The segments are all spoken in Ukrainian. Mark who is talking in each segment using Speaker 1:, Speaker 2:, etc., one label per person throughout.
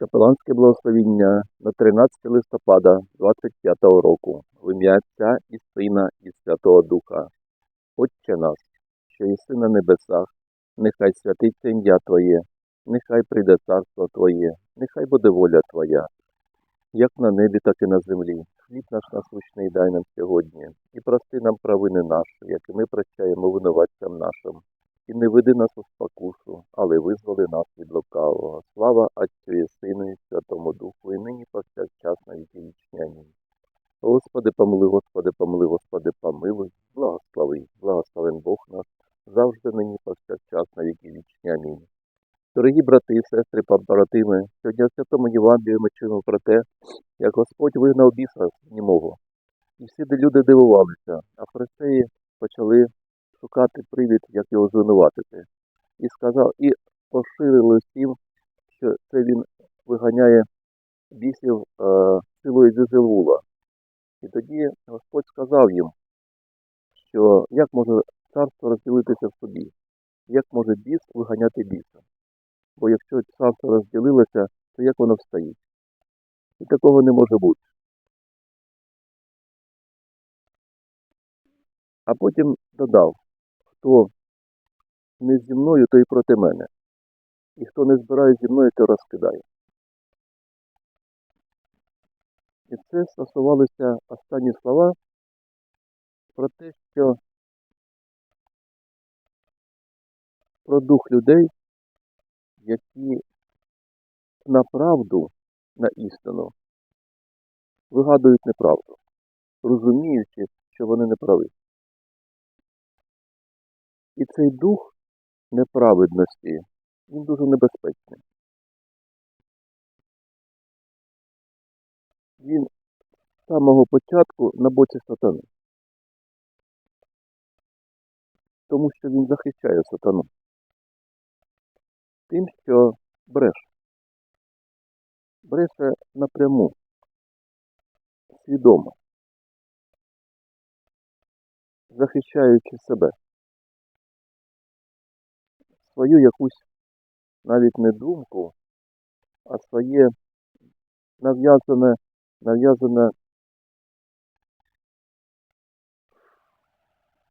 Speaker 1: Капеланське благословіння на 13 листопада 25 року в ім'я Отця і Сина і Святого Духа. Отче наш, що єси на небесах, нехай святиться ім'я Твоє, нехай прийде царство Твоє, нехай буде воля Твоя, як на небі, так і на землі. Хліб наш насущний дай нам сьогодні, і прости нам провини наші, як і ми прощаємо винуватцям нашим. І не веди нас у спокусу, але визволи нас від лукавого. Слава Отцю і Сину і Святому Духу, і нині повсякчас на віки вічні. Амінь. Господи, помили, Господи, помили, Господи, помилуй, благослови, благословен Бог наш, завжди нині повсякчас на віки вічні. Амінь. Дорогі брати і сестри, побратими, сьогодні в Святому Євангелії ми чуємо про те, як Господь вигнав біса німого. І всі люди дивувалися, а фарисеї почали шукати привід, як його звинуватити. І сказав, і поширили всім, що це він виганяє бісів е, силою Зезелвула. І тоді Господь сказав їм, що як може царство розділитися в собі, як може біс виганяти біса. Бо якщо царство розділилося, то як воно встоїть? І такого не може бути. А потім додав, хто не зі мною, то і проти мене. І хто не збирає зі мною, то розкидає. І це стосувалося останні слова про те, що про дух людей, які на правду, на істину вигадують неправду, розуміючи, що вони не праві. І цей дух неправедності, він дуже небезпечний. Він з самого початку на боці сатани. Тому що він захищає сатану. Тим, що бреше. Бреше напряму, свідомо, захищаючи себе свою якусь навіть не думку, а своє нав'язане, нав'язане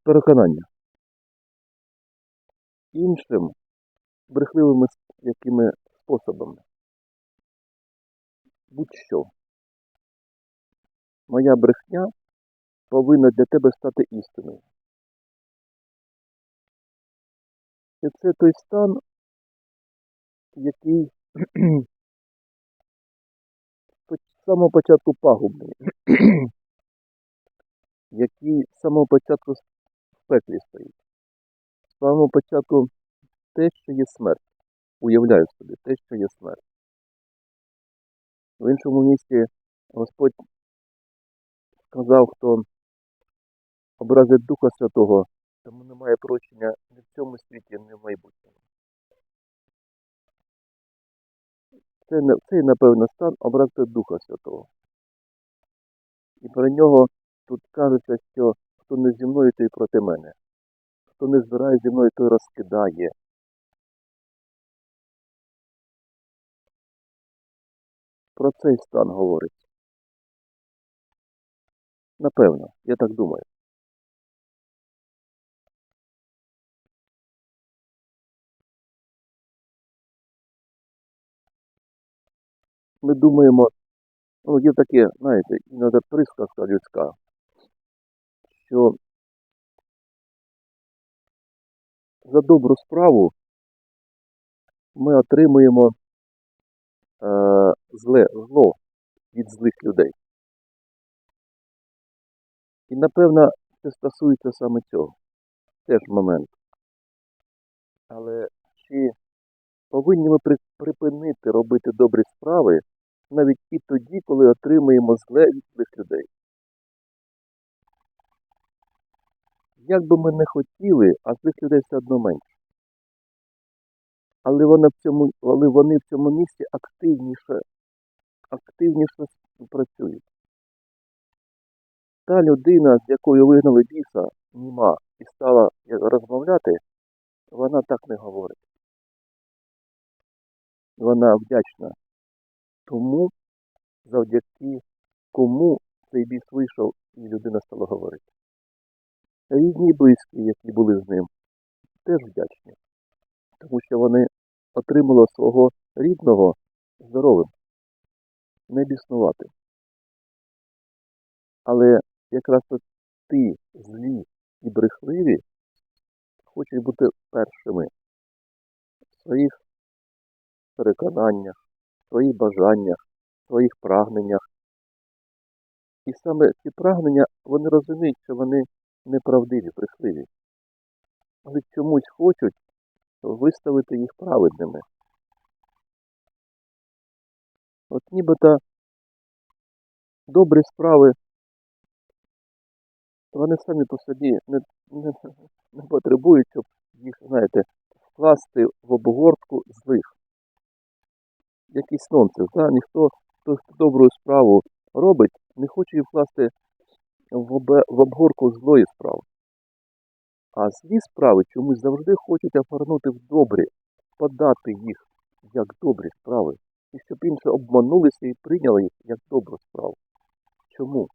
Speaker 1: переконання іншим брехливими якими способами. Будь-що. Моя брехня повинна для тебе стати істиною. І це той стан, який з самого початку пагубний, який з самого початку в пеклі стоїть. З самого початку те, що є смерть. Уявляю собі, те, що є смерть. В іншому місці Господь сказав, хто образить Духа Святого, тому немає прощення ні в цьому світі, цей, напевно, стан образити Духа Святого. І про нього тут кажеться, що хто не зі мною, той проти мене. Хто не збирає зі мною, той розкидає. Про цей стан говорить. Напевно, я так думаю. Ми думаємо, ну, є таке, знаєте, іноді присказка людська, що за добру справу ми отримуємо е, зле, зло від злих людей. І, напевно, це стосується саме цього. Теж момент. Але чи повинні ми припинити робити добрі справи навіть і тоді, коли отримуємо зле від злих людей? Як би ми не хотіли, а злих людей все одно менше. Але вони в цьому, але вони в цьому місці активніше, активніше працюють. Та людина, з якою вигнали біса, німа, і стала розмовляти, вона так не говорить. Вона вдячна тому, завдяки кому цей біс вийшов і людина стала говорити. Рідні і близькі, які були з ним, теж вдячні, тому що вони отримали свого рідного здоровим, не біснувати. Але якраз ті злі і брехливі хочуть бути першими в своїх переконаннях, своїх бажаннях, своїх прагненнях. І саме ці прагнення вони розуміють, що вони неправдиві, брехливі, але чомусь хочуть виставити їх праведними. От нібито добрі справи, вони самі по собі не, не, не потребують, щоб їх, знаєте, вкласти в обгортку злих. Якийсь нонсенс, да? ніхто, хто добру справу робить, не хоче її вкласти в, обгорку злої справи. А злі справи чомусь завжди хочуть оформити в добрі, подати їх як добрі справи, і щоб інші обманулися і прийняли їх як добру справу. Чому?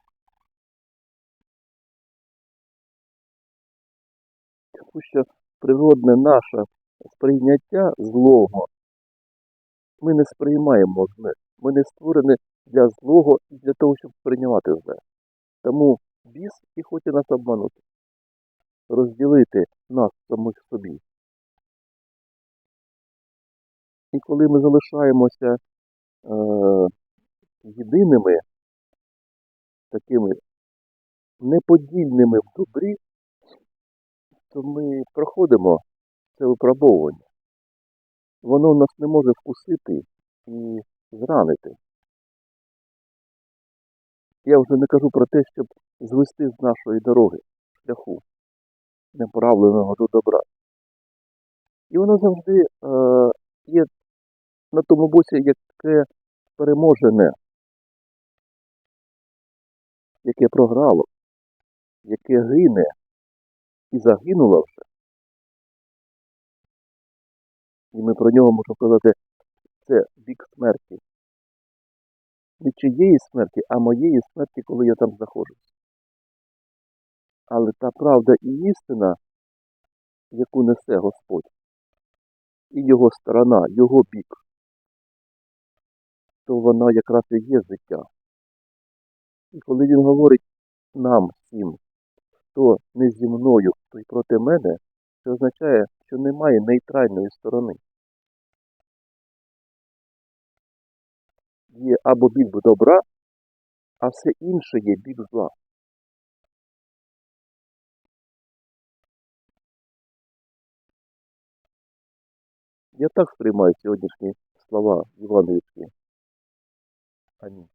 Speaker 1: Тому що природне наше сприйняття злого ми не сприймаємо зле. Ми не створені для злого і для того, щоб сприймати зле. Тому біс і хоче нас обманути, розділити нас самих собі. І коли ми залишаємося е, єдиними, такими неподільними в добрі, то ми проходимо це випробовування. Воно нас не може вкусити і зранити. Я вже не кажу про те, щоб звести з нашої дороги, шляху, неправленого до добра. І воно завжди е, є на тому боці, яке переможене, яке програло, яке гине і загинуло вже. І ми про нього можемо казати, це бік смерті. Не чиєї смерті, а моєї смерті, коли я там знаходжусь. Але та правда і істина, яку несе Господь, і його сторона, його бік, то вона якраз і є життя. І коли він говорить нам всім, хто не зі мною, то й проти мене, це означає, що немає нейтральної сторони. Є або бік добра, а все інше є бік зла. Я так сприймаю сьогоднішні слова Євангелійські. Амінь.